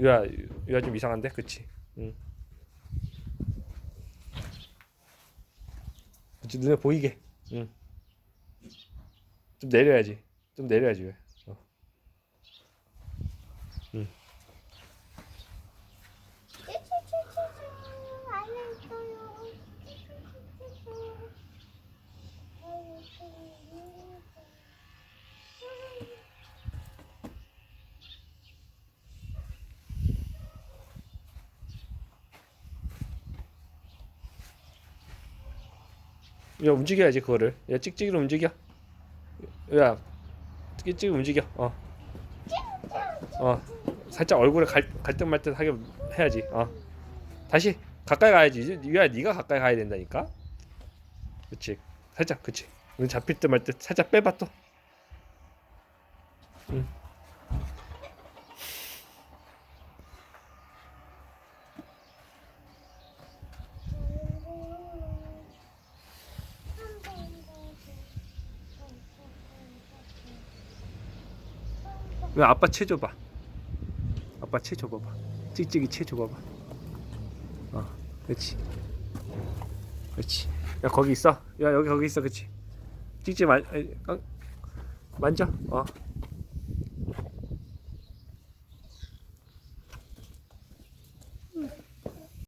유야 유야 좀 이상한데? 그치? 응. 그치 눈에 보이게. 응 좀 내려야지. 좀 내려야지 왜. 어. 응 야 움직여야지 그거를. 야 찍찍이로 움직여. 야 찍찍이 움직여. 어. 어, 살짝 얼굴에 갈, 갈듯 말듯 하게 해야지. 어. 다시 가까이 가야지. 유야 네가 가까이 가야 된다니까? 그치? 살짝 그치? 눈 잡힐 듯 말 듯 살짝 빼봐 또. 응. 왜 아빠 체 줘봐. 아빠 체 줘봐봐. 찍찍이 체 줘봐봐. 어 그렇지. 그렇지. 야 거기 있어. 야 여기 거기 있어. 그렇지. 찍찍 만 어, 만져. 어